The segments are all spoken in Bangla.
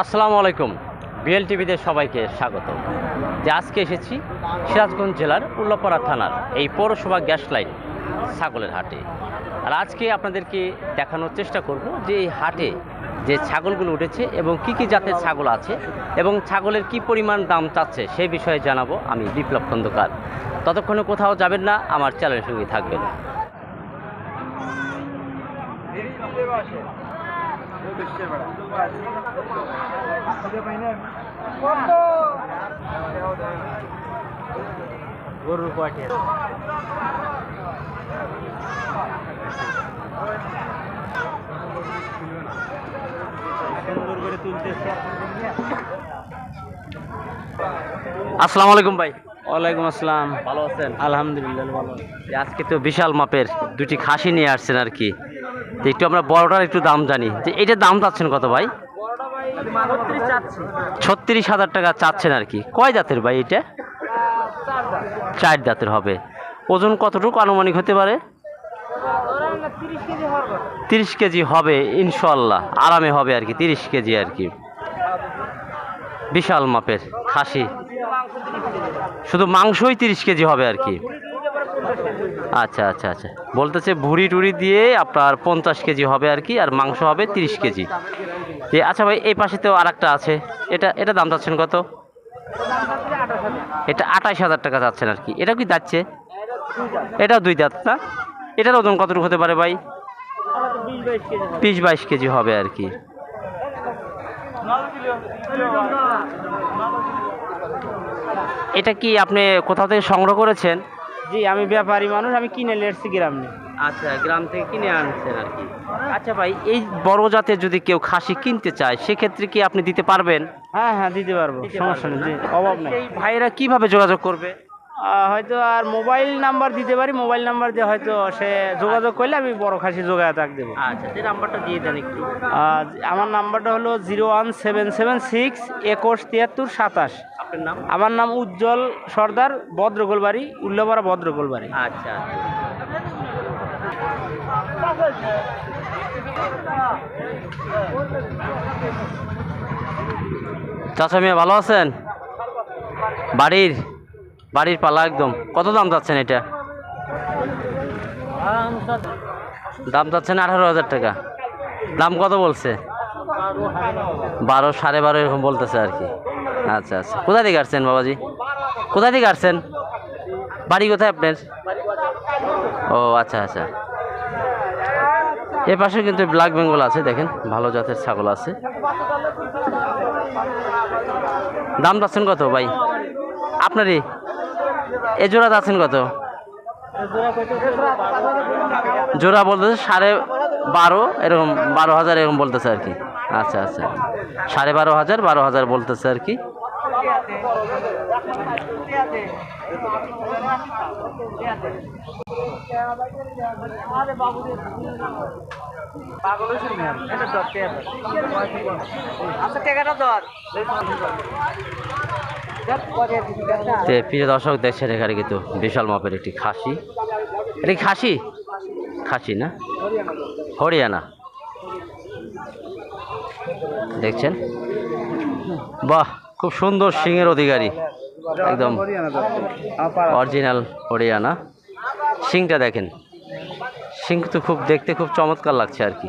আসসালামু আলাইকুম। বিএল টিভিতে সবাইকে স্বাগত যে আজকে এসেছি সিরাজগঞ্জ জেলার উল্লাপাড়া থানার এই পৌরসভা গ্যাস লাইন ছাগলের হাটে। আর আজকে আপনাদেরকে দেখানোর চেষ্টা করব যে এই হাটে যে ছাগলগুলো উঠেছে এবং কি কি জাতের ছাগল আছে এবং ছাগলের কি পরিমাণ দাম চাচ্ছে সেই বিষয়ে জানাব আমি বিপ্লব খন্দকার। ততক্ষণে কোথাও যাবেন না, আমার চ্যানেলের সঙ্গে থাকবেন। গরুর কয়টি আসসালামু আলাইকুম ভাই। ওয়ালাইকুম আসসালাম। ভালো আছেন? আলহামদুলিল্লাহ ভালো আজকে তো বিশাল মাপের দুটি খাসি নিয়ে আসছেন আর কি। একটু আমরা বড়টার একটু দাম জানি। যে এটার দাম চাচ্ছেন কত ভাই? ছত্রিশ হাজার টাকা চাচ্ছেন আর কি। কয় জাতের ভাই এটা চার জাতের হবে। ওজন কতটুকু আনুমানিক হতে পারে? তিরিশ কেজি হবে ইনশাল্লাহ আরামে হবে আর কি, তিরিশ কেজি আর কি। বিশাল মাপের, খাসি। শুধু মাংসই তিরিশ কেজি হবে আর কি। আচ্ছা আচ্ছা আচ্ছা। বলতেছে ভুড়ি টুড়ি দিয়ে আপনার পঞ্চাশ কেজি হবে আর কি, আর মাংস হবে তিরিশ কেজি। আচ্ছা ভাই, এই পাশে তো আর আছে। এটা এটা দাম চাচ্ছেন কত? এটা আঠাইশ হাজার টাকা যাচ্ছেন আর কি। এটা কি যাচ্ছে এটাও দুই দাঁত, না? এটার ওজন কতটুকু হতে পারে ভাই? বিশ বাইশ কেজি হবে আর কি। এটা কি আপনি কোথাও থেকে সংগ্রহ করেছেন? জি আমি ব্যাপারী মানুষ আমি কিনে লেটছি গ্রাম নিয়ে। আচ্ছা গ্রাম থেকে কিনে আনছেন আর কি। আচ্ছা ভাই এই বড় জাতের যদি কেউ খাসি কিনতে চায় সেক্ষেত্রে কি আপনি দিতে পারবেন? হ্যাঁ হ্যাঁ দিতে পারব সমস্যা নেই জি অভাব নেই। এই ভাইয়েরা কীভাবে যোগাযোগ করবে? হয়তো আর মোবাইল নাম্বার দিতে পারি মোবাইল নাম্বার দিয়ে হয়তো সে যোগাযোগ করলে আমি বড় খাসি যোগাযোগ তাক দেবো। আচ্ছা সেই নাম্বারটা দিয়ে দেন একটু। আমার নাম্বারটা হলো zero one seven seven six একুশ তিয়াত্তর সাতাশ। আপনার নাম? আমার নাম উজ্জ্বল সর্দার ভদ্রগোলবাড়ি উল্লাপাড়া ভদ্রগোলবাড়ি। আচ্ছা। চাচা মিয়া ভালো আছেন? বাড়ির? বাড়ির পালা একদম। কত দাম যাচ্ছেন এটা? দাম যাচ্ছেন আঠারো হাজার টাকা। দাম কত বলছে? বারো, সাড়ে বারো এরকম বলতেছে আর কি। আচ্ছা আচ্ছা। কোথায় থেকে আসছেন বাবাজি? কোথায় থেকে আসছেন? বাড়ি কোথায় আপনার? ও আচ্ছা আচ্ছা। এ পাশে কিন্তু ব্ল্যাক বেঙ্গল আছে, দেখেন। ভালো জাতের ছাগল আছে। দাম যাচ্ছেন কত ভাই? আপনারই? এ জোড়া যাচ্ছেন কত? জোড়া বলতেছে সাড়ে বারো, এরকম বারো হাজার এরকম বলতেছে আর কি। আচ্ছা আচ্ছা। সাড়ে বারো হাজার বারো হাজার বলতেছে আর কি। আচ্ছা টাকাটা আর তে প্রিয় দর্শক, দেখছেন এখানে কিন্তু বিশাল মাপের একটি খাসি। এটা খাসি? খাসি না? হরিয়ানা। দেখছেন? বাহ, খুব সুন্দর সিংয়ের অধিকারী। একদম অরিজিনাল হরিয়ানা। সিংটা দেখেন। সিং তো খুব দেখতে খুব চমৎকার লাগছে আর কি।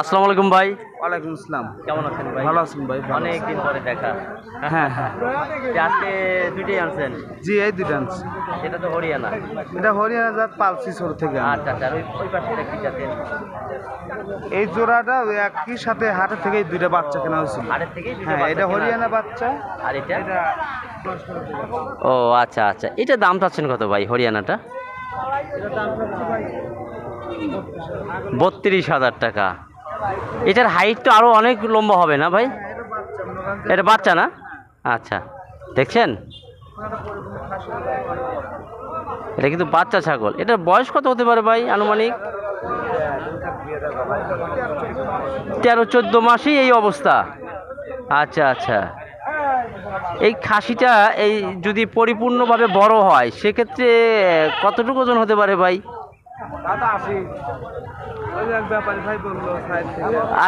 আসসালামু আলাইকুম ভাই। ওয়ালাইকুম আসসালাম। কেমন আছেন ভাই? ভালো আছেন ভাই ভালো অনেক দিন পরে দেখা। হ্যাঁ হ্যাঁ। আজকে দুইটাই আনছেন? জি এই দুইটা আনছি। এটা তো হরিয়ানা। এটা হরিয়ানা জাত পালসি ছোট থেকে আচ্ছা আচ্ছা ওই পাশে কি জাতের? এই জোড়াটা একই সাথে হাটের থেকে দুইটা বাচ্চা কেনা হয়েছিল। আড়ের থেকে হ্যাঁ এটা হরিয়ানা বাচ্চা। আর এটা? এটা ও আচ্ছা আচ্ছা। এটা দাম চাচ্ছেন কত ভাই হরিয়ানাটা? বত্রিশ হাজার টাকা। এটার হাইট তো আরও অনেক লম্বা হবে না ভাই? এটা বাচ্চা না? আচ্ছা দেখছেন? এটা কিন্তু বাচ্চা ছাগল। এটার বয়স কত হতে পারে ভাই আনুমানিক? তেরো চোদ্দ মাসেই এই অবস্থা। আচ্ছা আচ্ছা। এই খাসিটা এই যদি পরিপূর্ণভাবে বড় হয়, সেক্ষেত্রে কতটুকু ওজন হতে পারে ভাই?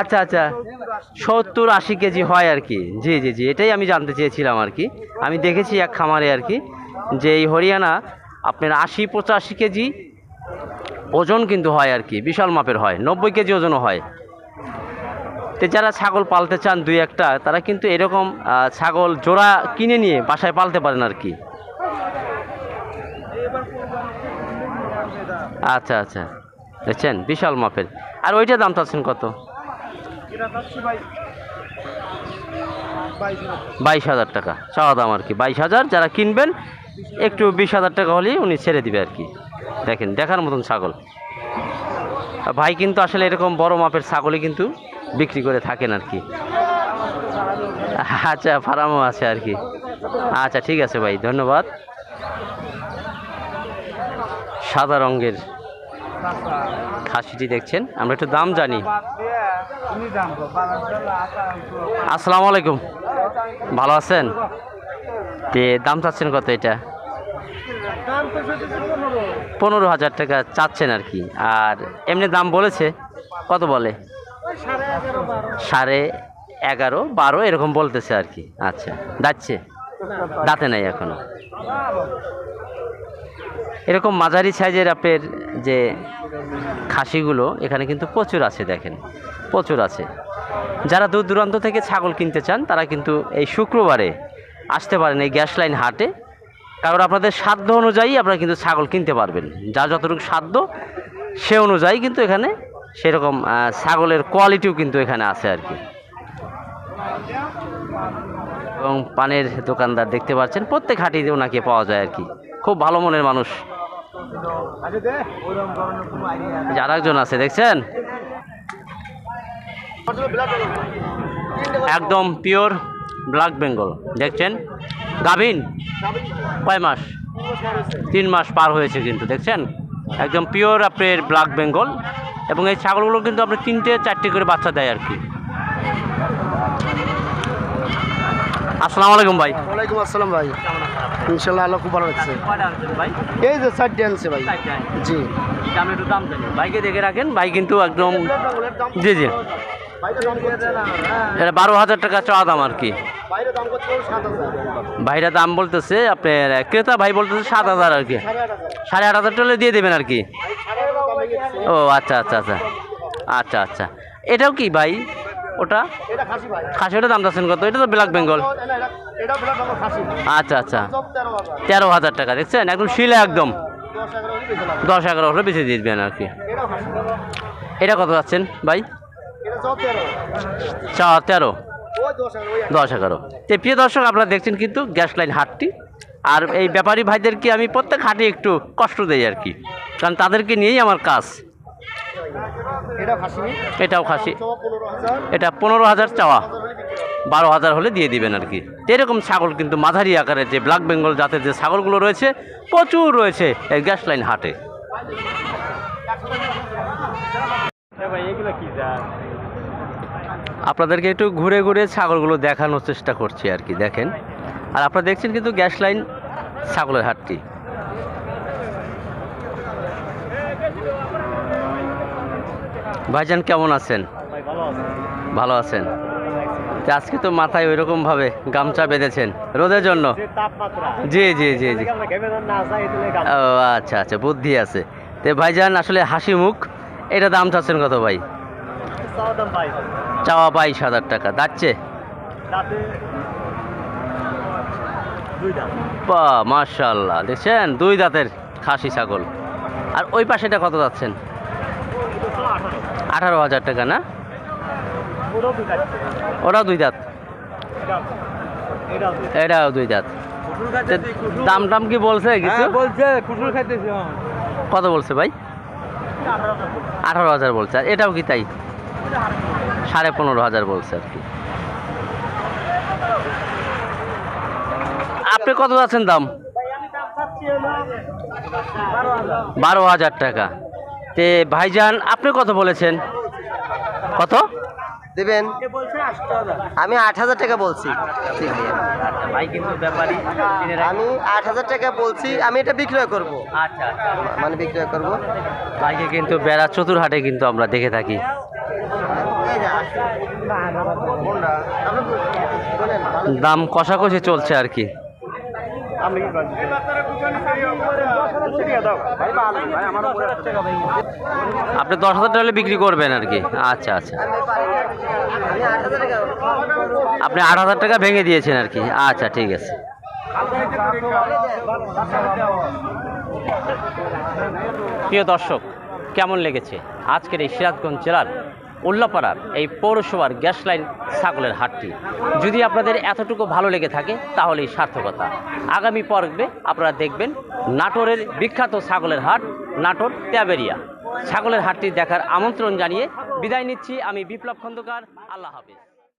আচ্ছা আচ্ছা। সত্তর আশি কেজি হয় আর কি। জি জি জি, এটাই আমি জানতে চেয়েছিলাম আর কি। আমি দেখেছি এক খামারে আর কি, যে এই হরিয়ানা আপনার আশি, পঁচাশি কেজি ওজন কিন্তু হয় আর কি, বিশাল মাপের হয়, নব্বই কেজি ওজনও হয়। তো যারা ছাগল পালতে চান দুই একটা, তারা কিন্তু এরকম ছাগল জোড়া কিনে নিয়ে বাসায় পালতে পারেন আর কি। আচ্ছা আচ্ছা। দেখছেন? বিশাল মাপের। আর ওইটা দাম চাচ্ছেন কত? বাইশ হাজার টাকা। চাওয়া দাম আর কি। বাইশ হাজার যারা কিনবেন, একটু বিশ হাজার টাকা হলেই উনি ছেড়ে দিবে আর কি। দেখেন, দেখার মতন ছাগল। ভাই কিন্তু আসলে এরকম বড় মাপের ছাগলই কিন্তু বিক্রি করে থাকেন আর কি। আচ্ছা ফার্মও আছে আর কি। আচ্ছা ঠিক আছে ভাই, ধন্যবাদ। সাদা রঙের খাসিটি দেখছেন, আমরা একটু দাম জানি। আসসালামু আলাইকুম। ভালো আছেন? তে, দাম চাচ্ছেন কত এটা? পনেরো হাজার টাকা চাচ্ছেন আর কি। আর এমনি দাম বলেছে, কত বলে? সাড়ে এগারো, বারো, এরকম বলতেছে আর কি। আচ্ছা যাচ্ছে দাঁতে নাই এখনও। এরকম মাঝারি সাইজের আপের যে খাসিগুলো, এখানে কিন্তু প্রচুর আছে দেখেন, প্রচুর আছে। যারা দূর দূরান্ত থেকে ছাগল কিনতে চান, তারা কিন্তু এই শুক্রবারে আসতে পারেন এই গ্যাস লাইন হাটে। কারণ আপনাদের সাধ্য অনুযায়ী আপনারা কিন্তু ছাগল কিনতে পারবেন। যা যতটুকু সাধ্য, সে অনুযায়ী কিন্তু এখানে সেরকম ছাগলের কোয়ালিটিও কিন্তু এখানে আছে আর কি। এবং পানের দোকানদার দেখতে পাচ্ছেন, প্রত্যেক হাটিতে ওনাকে পাওয়া যায় আর কি। খুব ভালো মনের মানুষ। আর একজন আছে, দেখছেন? একদম পিওর ব্ল্যাক বেঙ্গল দেখছেন? গাভিন, কয় মাস? তিন মাস পার হয়েছে কিন্তু, দেখছেন? একদম পিওর আপনার ব্ল্যাক বেঙ্গল এবং এই ছাগলগুলো কিন্তু আপনার তিনটে চারটে করে বাচ্চা দেয় আর কি। আসসালামু আলাইকুম ভাই। ওয়ালাইকুম আসসালাম ভাই। ইনশাল্লাহ আল্লাহ খুব ভালো লাগছে ভাই? এই যে চারটে আনছে ভাই। জি। দাম একটু দাম জানি। ভাইকে দেখে রাখেন ভাই কিন্তু একদম জি জি। এটা বারো হাজার টাকা চাওয়া দাম আর কি। ভাইরা দাম বলতেছে আপনার ক্রেতা ভাই বলতেছে সাত হাজার আর কি। সাড়ে আট হাজার। টাকা দিয়ে দেবেন আর কি। ও আচ্ছা আচ্ছা আচ্ছা। আচ্ছা আচ্ছা। এটাও কি ভাই? ওটা? খাসি ওটা দাম চাচ্ছেন কত? এটা তো ব্ল্যাক বেঙ্গল। আচ্ছা আচ্ছা। তেরো হাজার টাকা, দেখছেন? একদম শিলে একদম। দশ এগারো হলে দিয়ে দেবেন আর কি। এটা কত যাচ্ছেন ভাই? সব তেরো। দশ এগারো। তো প্রিয় দর্শক, আপনারা দেখছেন কিন্তু গ্যাস লাইন হাটটি। আর এই ব্যাপারী ভাইদেরকে আমি প্রত্যেক হাটে একটু কষ্ট দেই আর কি। কারণ তাদেরকে নিয়েই আমার কাজ। এটাও খাসি। এটা পনেরো হাজার চাওয়া। বারো হাজার হলে দিয়ে দিবেন আর কি। এরকম ছাগল কিন্তু মাঝারি আকারের যে ব্ল্যাক বেঙ্গল জাতের যে ছাগলগুলো রয়েছে প্রচুর রয়েছে এই গ্যাস লাইন হাটে। ভাই এগুলো কি যা? আপনাদেরকে একটু ঘুরে ঘুরে ছাগলগুলো দেখানোর চেষ্টা করছি আর কি দেখেন। আর আপনারা দেখছেন কিন্তু গ্যাস লাইন ছাগলের হাটটি। ভাইজান কেমন আছেন? ভালো আছেন? আজকে তো মাথায় ওইরকম ভাবে গামছা বেঁধেছেন। রোদের জন্য? জি জি জি জি। ও আচ্ছা আচ্ছা বুদ্ধি আছে। তো ভাইজান আসলে হাসি মুখ এটা দাম চাচ্ছেন কত ভাই? চাওয়া বাইশ হাজার টাকা দাচ্ছে বা মার্শাল্লাহ দেখছেন? দুই দাঁতের খাসি ছাগল। আর ওই পাশেটা কত যাচ্ছেন আঠারো হাজার টাকা না? পুরো দুই দাঁত। এটাও দুই দাঁত। দাম টাম কি বলছে কিছু? হ্যাঁ, বলছে কুটুর খাইতেছি কত বলছে ভাই? আঠারো হাজার বলছে। আর এটাও কি তাই? সাড়ে পনেরো হাজার বলছে আর কি। আপনি কত আছেন দাম? বারো হাজার টাকা। তে ভাইজান আপনি কত বলেছেন? কত? দেবেন? আমি আট হাজার টাকা বলছি। আচ্ছা আমি আট হাজার টাকা বলছি আমি এটা বিক্রয় করব। আচ্ছা আচ্ছা। মানে বিক্রয় করব। ভাইকে কিন্তু বেড়া চতুরহাটে কিন্তু আমরা দেখে থাকি। দাম কষাকষি চলছে আর কি। আপনি দশ হাজার টাকা বিক্রি করবেন আর কি। আচ্ছা আচ্ছা। আপনি আট হাজার টাকা ভেঙে দিয়েছেন আর কি। আচ্ছা ঠিক আছে। প্রিয় দর্শক, কেমন লেগেছে আজকের এই সিরাজগঞ্জ জেলার উল্লাপাড়ার এই পৌরসভার গ্যাস লাইন ছাগলের হাটটি। যদি আপনাদের এতটুকু ভালো লেগে থাকে, তাহলেই সার্থকতা। আগামী পর্বে আপনারা দেখবেন নাটোরের বিখ্যাত ছাগলের হাট, নাটোর ত্যাবেরিয়া ছাগলের হাটটি দেখার আমন্ত্রণ জানিয়ে বিদায় নিচ্ছি আমি বিপ্লব খন্দকার। আল্লাহ হাফিজ।